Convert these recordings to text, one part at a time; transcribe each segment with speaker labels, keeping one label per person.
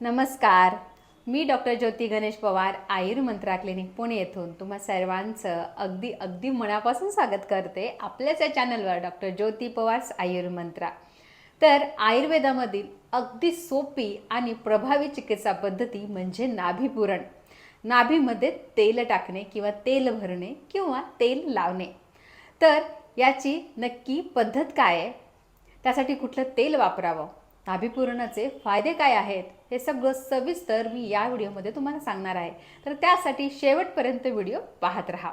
Speaker 1: नमस्कार. मी doctor Jyoti Ganesh Pawar Ayurmantra clinic Pune येथून तुम्हा सर्वांचं अगदी अगदी मनापासून स्वागत करते आपल्याच या चॅनलवर डॉक्टर ज्योती पवार आयुर्मंत्रा. तर आयुर्वेदामधील अगदी सोपी आणि प्रभावी चिकित्सा पद्धती म्हणजे नाभीपुरण. नाभीमध्ये तेल टाकणे किंवा तेल भरणे किंवा तेल लावणे. तर याची नक्की पद्धत काय आहे? त्यासाठी कुठलं तेल वापरावं? नाभीपूरणाचे फायदे काय आहेत? हे सगळं सविस्तर मी या व्हिडिओमध्ये तुम्हाला सांगणार आहे. तर त्यासाठी शेवटपर्यंत व्हिडिओ पाहत राहा.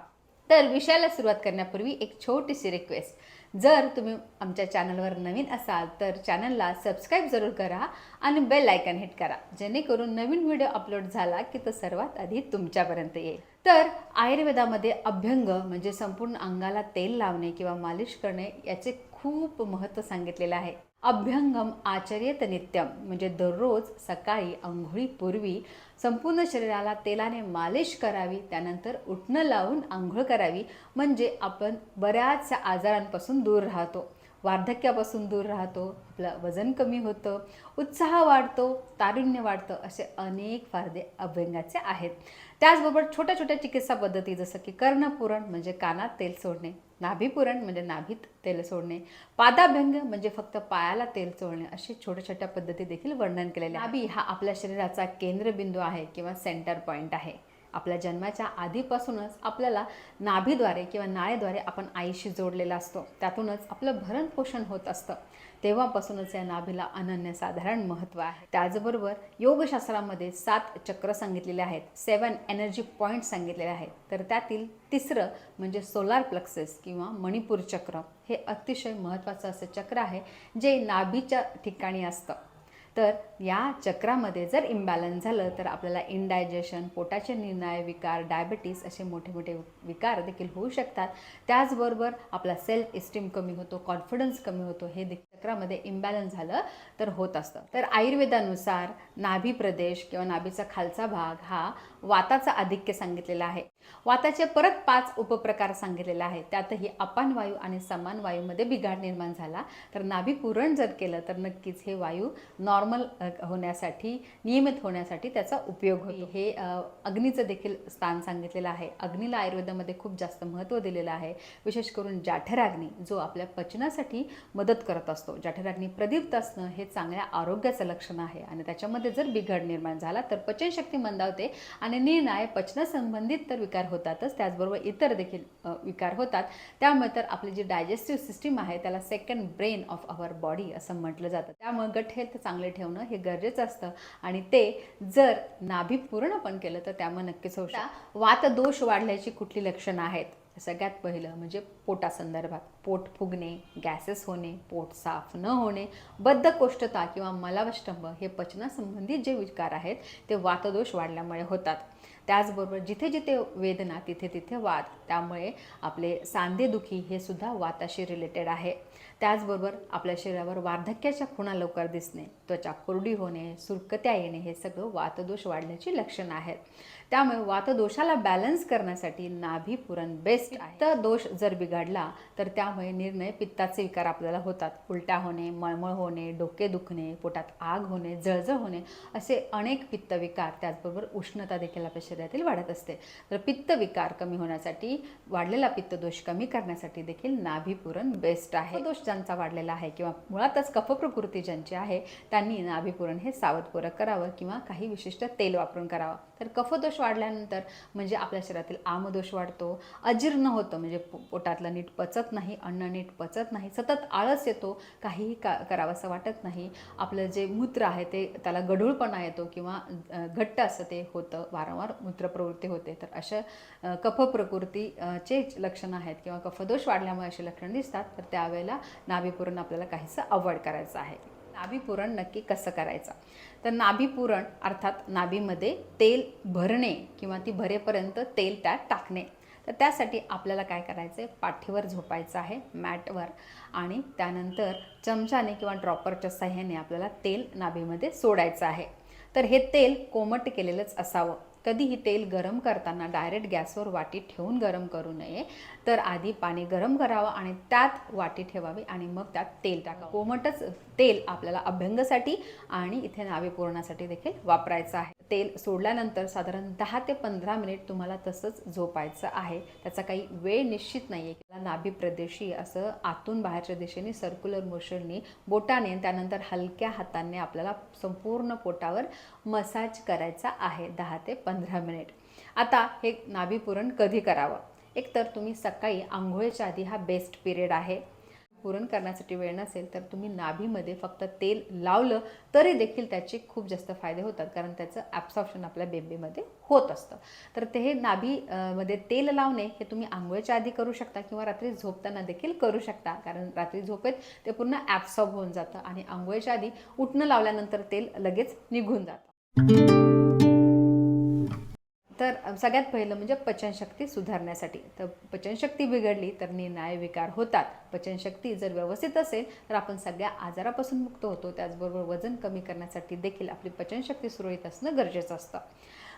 Speaker 1: तर विषयाला सुरुवात करण्यापूर्वी एक छोटीशी रिक्वेस्ट जर तुम्ही आमच्या चॅनलवर नवीन असाल तर चॅनलला सबस्क्राईब जरूर करा आणि बेल आयकन हिट करा. जेणेकरून नवीन व्हिडिओ अपलोड झाला की तो सर्वात आधी तुमच्यापर्यंत येईल. तर आयुर्वेदामध्ये अभ्यंग म्हणजे संपूर्ण अंगाला तेल लावणे किंवा मालिश करणे याचे खूप महत्त्व सांगितलेलं आहे. अभ्यंगम आचर्यत नित्यम. म्हणजे दररोज सकाळी आंघोळीपूर्वी संपूर्ण शरीराला तेलाने मालिश करावी त्यानंतर उठणं लावून आंघोळ करावी. म्हणजे आपण बऱ्याचशा आजारांपासून दूर राहतो. वार्धक्यापासून दूर राहतो. आपलं वजन कमी होतं. उत्साह वाढतो. तारुण्य वाढतं. असे अनेक फायदे अभ्यंगाचे आहेत. त्याचबरोबर छोट्या छोट्या चिकित्सा पद्धती जसं की कर्णपुरण म्हणजे कानात तेल सोडणे. नाभीपुरण म्हणजे नाभीत तेल सोडणे. पादाभ्यंग म्हणजे फक्त पायाला तेल चोळणे अशी छोट्या छोट्या पद्धती देखील वर्णन केलेले नाभी हा आपल्या शरीराचा केंद्रबिंदू आहे किंवा सेंटर पॉईंट आहे. आपल्या जन्माच्या आधीपासूनच आपल्याला नाभीद्वारे किंवा नाळेद्वारे आपण आईशी जोडलेला असतो. त्यातूनच आपलं भरण पोषण होत असतं. तेव्हापासूनच या नाभीला अनन्यसाधारण महत्त्व आहे. त्याचबरोबर योगशास्त्रामध्ये सात चक्र सांगितलेले आहेत. सेवन एनर्जी पॉईंट सांगितलेले आहेत. तर त्यातील तिसरं म्हणजे सोलार प्लक्सेस किंवा मणिपूर चक्र. हे अतिशय महत्त्वाचं असं चक्र आहे जे नाभीच्या ठिकाणी असतं. तर या चक्रामध्ये जर इम्बॅलन्स झालं तर आपल्याला इनडायजेशन पोटाचे निर्णय विकार डायबिटीस असे मोठे मोठे विकार देखील होऊ शकतात. त्याचबरोबर आपला सेल्फ इस्टीम कमी होतो कॉन्फिडन्स कमी होतो हे देखील चक्रामध्ये इम्बॅलन्स झालं तर होत असतं. तर आयुर्वेदानुसार नाभी प्रदेश किंवा नाभीचा खालचा भाग हा वाताचा आधिक्य सांगितलेला आहे. वाताचे परत पाच उपप्रकार सांगितलेले आहेत. त्यातही अपान वायू आणि समान वायूमध्ये बिघाड निर्माण झाला. तर नाभी पुरण जर केलं तर नक्कीच हे वायू नॉर्मल होण्यासाठी नियमित होण्यासाठी त्याचा उपयोग होतो. हे अग्नीचं देखील स्थान सांगितलेलं आहे. अग्नीला आयुर्वेदामध्ये खूप जास्त महत्त्व दिलेलं आहे. विशेष करून जाठराग्नी जो आपल्या पचनासाठी मदत करत असतो. जाठराग्नी प्रदीप्त असणं हे चांगल्या आरोग्याचं लक्षण आहे आणि त्याच्यामध्ये जर बिघड निर्माण झाला तर पचनशक्ती मंदावते आणि निर्णय पचनासंबंधित तर विकार होतातच. त्याचबरोबर इतर देखील विकार होतात. त्यामुळे तर आपली जी डायजेस्टिव्ह सिस्टीम आहे त्याला second brain of our body असं म्हटलं जातं. त्यामुळे गट हेल्थ चांगले ठेवणं हे गरजेचं असतं. आणि ते जर नाभी पूर्ण पण केलं तर त्यामुळे नक्कीच होऊ शकतं. वातदोष वाढल्याची कुठली लक्षणं आहेत? सगळ्यात पहिलं म्हणजे पोटासंदर्भात. पोट फुगणे गॅसेस होणे पोट साफ न होणे बद्धकोष्ठता किंवा मलावष्टंभ हे पचनासंबंधित जे विकार आहेत ते वातदोष वाढल्यामुळे होतात. त्याचबरोबर जिथे जिथे वेदना तिथे तिथे वात त्यामुळे आपले सांधेदुखी हे सुद्धा वाताशी रिलेटेड आहे. त्याचबरोबर आपल्या शरीरावर वार्धक्याच्या खुणा लवकर दिसणे त्वचा कोरडी होणे सुरकत्या येणे हे सगळं वातदोष वाढण्याची लक्षणं आहेत. त्यामुळे वातदोषाला बॅलन्स करण्यासाठी नाभी पुरण बेस्ट आहे. तर दोष जर बिघडला तर त्यामुळे निर्णय पित्ताचे विकार आपल्याला होतात. उलट्या होणे मळमळ होणे डोके दुखणे पोटात आग होणे जळजळ होणे असे अनेक पित्तविकार त्याचबरोबर उष्णता देखील आपल्या शरीरातील वाढत असते. तर पित्तविकार कमी होण्यासाठी वाढलेला पित्तदोष कमी करण्यासाठी देखील नाभी पुरण बेस्ट आहे. दोष ज्यांचा वाढलेला आहे किंवा मुळातच कफप्रकृती ज्यांची आहे त्यांनी नाभिपूरण हे सावधपूरक करावं किंवा काही विशिष्ट तेल वापरून करावं. तर कफदोष वाढल्यानंतर म्हणजे आपल्या शरीरातील आमदोष वाढतो अजीर्ण होतं म्हणजे पोटातलं नीट पचत नाही अन्न नीट पचत नाही सतत आळस येतो काहीही का करावंसं वाटत नाही. आपलं जे मूत्र आहे ते त्याला गढूळपणा येतो किंवा घट्ट असं ते होतं वारंवार मूत्रप्रवृत्ती होते. तर अशा कफ कफप्रकृती लक्षणं आहेत किंवा कफदोष वाढल्यामुळे अशी लक्षणं दिसतात. तर त्यावेळेला नाभीपुरण आपल्याला काहीसं अवॉइड करायचं आहे. नाभीपुरण नक्की कसं करायचं? तर नाभीपुरण अर्थात नाभीमध्ये तेल भरणे किंवा ती भरेपर्यंत तेल त्यात टाकणे. तर त्यासाठी आपल्याला काय करायचं आहे पाठीवर झोपायचं आहे मॅटवर. आणि त्यानंतर चमचाने किंवा ड्रॉपरच्या साह्याने आपल्याला तेल नाभीमध्ये सोडायचं आहे. तर हे तेल कोमट केलेलंच असावं. कधीही तेल गरम करताना डायरेक्ट गॅसवर वाटी ठेवून गरम करू नये. तर आधी पाणी गरम करावं आणि त्यात वाटी ठेवावी आणि मग त्यात तेल टाकावं. कोमटच तेल आपल्याला अभ्यंगासाठी आणि इथे नावे पूरणासाठी देखील वापरायचं आहे. तेल सोडल्यानंतर साधारण दहा ते पंधरा मिनिट तुम्हाला तसंच झोपायचं आहे. त्याचा काही वेळ निश्चित नाही आहे त्याला नाभी प्रदेशी असं आतून बाहेरच्या दिशेने सर्क्युलर मोशननी बोटाने त्यानंतर हलक्या हाताने आपल्याला संपूर्ण पोटावर मसाज करायचा आहे. दहा ते पंधरा पंधरा मिनिट. आता हे नाभी पुरण कधी करावं? एकतर तुम्ही सकाळी आंघोळीच्या आधी हा बेस्ट पिरियड आहे. पुरण करण्यासाठी वेळ नसेल तर तुम्ही नाभीमध्ये फक्त तेल लावलं तरी देखील त्याचे खूप जास्त फायदे होतात कारण त्याचं ॲब्सॉप्शन आपल्या बेबीमध्ये होत असतं. तर ते हे नाभी मध्ये तेल लावणे हे तुम्ही आंघोळीच्या आधी करू शकता किंवा रात्री झोपताना देखील करू शकता कारण रात्री झोपेत ते पूर्ण ॲब्सॉर्ब होऊन जातं आणि आंघोळीच्या आधी उठणं लावल्यानंतर तेल लगेच निघून जातं. तर सगळ्यात पहिलं म्हणजे पचनशक्ती सुधारण्यासाठी. तर पचनशक्ती बिघडली तर निर्णय विकार होतात. पचनशक्ती जर व्यवस्थित असेल तर आपण सगळ्या आजारापासून मुक्त होतो. त्याचबरोबर वजन कमी करण्यासाठी देखील आपली पचनशक्ती सुरळीत असणं गरजेचं असतं.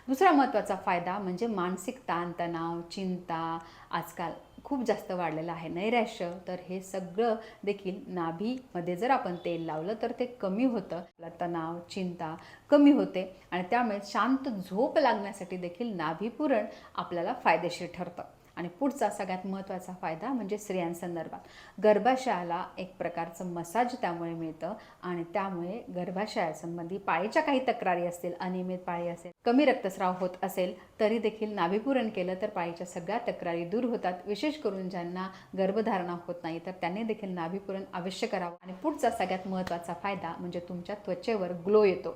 Speaker 1: दुसरा महत्त्वाचा फायदा म्हणजे मानसिक ताणतणाव चिंता आजकाल खूप जास्त वाढलेलं आहे. नैराश्य तर हे सगळं देखील नाभीमध्ये जर आपण तेल लावलं तर ते कमी होतं. तणाव चिंता कमी होते आणि त्यामुळे शांत झोप लागण्यासाठी देखील नाभीपूरण आपल्याला फायदेशीर ठरतं. आणि पुढचा सगळ्यात महत्त्वाचा फायदा म्हणजे स्त्रियांसंदर्भात. गर्भाशयाला एक प्रकारचं मसाज त्यामुळे मिळतं आणि त्यामुळे गर्भाशयासंबंधी पाळीच्या काही तक्रारी असतील अनियमित पाळी असेल कमी रक्तस्राव होत असेल तरी देखील नाभिपूरण केलं तर पाळीच्या सगळ्या तक्रारी दूर होतात. विशेष करून ज्यांना गर्भधारणा होत नाही तर त्यांनी देखील नाभीपुरण अवश्य करावं. आणि पुढचा सगळ्यात महत्त्वाचा फायदा म्हणजे तुमच्या त्वचेवर ग्लो येतो.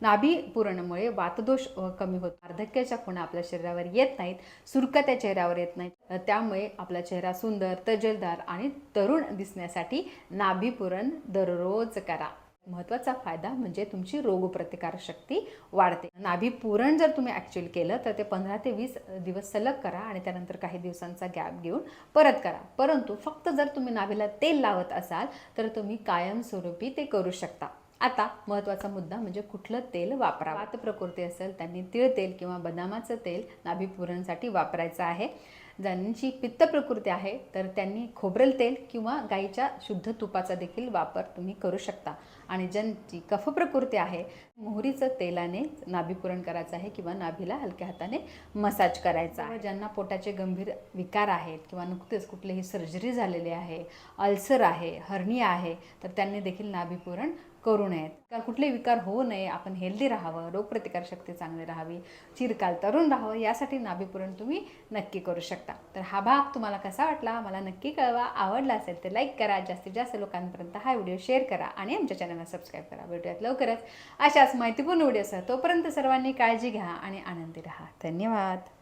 Speaker 1: नाभी पुरणमुळे वातदोष कमी होतो. वार्धक्याच्या खुणा आपल्या शरीरावर येत नाहीत सुरकत्या चेहऱ्यावर येत नाहीत. त्यामुळे आपला चेहरा सुंदर तजलदार आणि तरुण दिसण्यासाठी नाभी पुरण दररोज करा. महत्त्वाचा फायदा म्हणजे तुमची रोगप्रतिकारशक्ती वाढते. नाभी पुरण जर तुम्ही ॲक्च्युअली केलं तर ते पंधरा ते वीस दिवस सलग करा आणि त्यानंतर काही दिवसांचा गॅप घेऊन परत करा. परंतु फक्त जर तुम्ही नाभीला तेल लावत असाल तर तुम्ही कायमस्वरूपी ते करू शकता. आता महत्त्वाचा मुद्दा म्हणजे कुठलं तेल वापरावं? वात प्रकृती असेल त्यांनी तिळ तेल किंवा बदामाचं तेल नाभीपुरणसाठी वापरायचं आहे. ज्यांची पित्त प्रकृती आहे तर त्यांनी खोबरेल तेल किंवा गाईच्या शुद्ध तुपाचा देखील वापर तुम्ही करू शकता. आणि ज्यांची कफ प्रकृती आहे मोहरीचं तेलाने नाभीपुरण करायचं आहे किंवा नाभीला हलक्या हाताने मसाज करायचा आहे. ज्यांना पोटाचे गंभीर विकार आहेत किंवा नुकतेच कुठलीही सर्जरी झालेली आहे अल्सर आहे हर्निया आहे तर त्यांनी देखील नाभीपुरण करू नयेत. कारण कुठले विकार होऊ नये आपण हेल्दी राहावं रोगप्रतिकार शक्ती चांगली राहावी चिरकाल तरुण राहावं यासाठी नाभीपुरण तुम्ही नक्की करू शकता. तर हा भाग तुम्हाला कसा वाटला मला नक्की कळवा. आवडला असेल तर लाईक करा. जास्तीत जास्त लोकांपर्यंत हा व्हिडिओ शेअर करा आणि आमच्या चॅनलला सबस्क्राईब करा. भेटूयात लवकरच. अशाच माहितीपूर्ण व्हिडिओसह तोपर्यंत सर्वांनी काळजी घ्या आणि आनंदी राहा. धन्यवाद.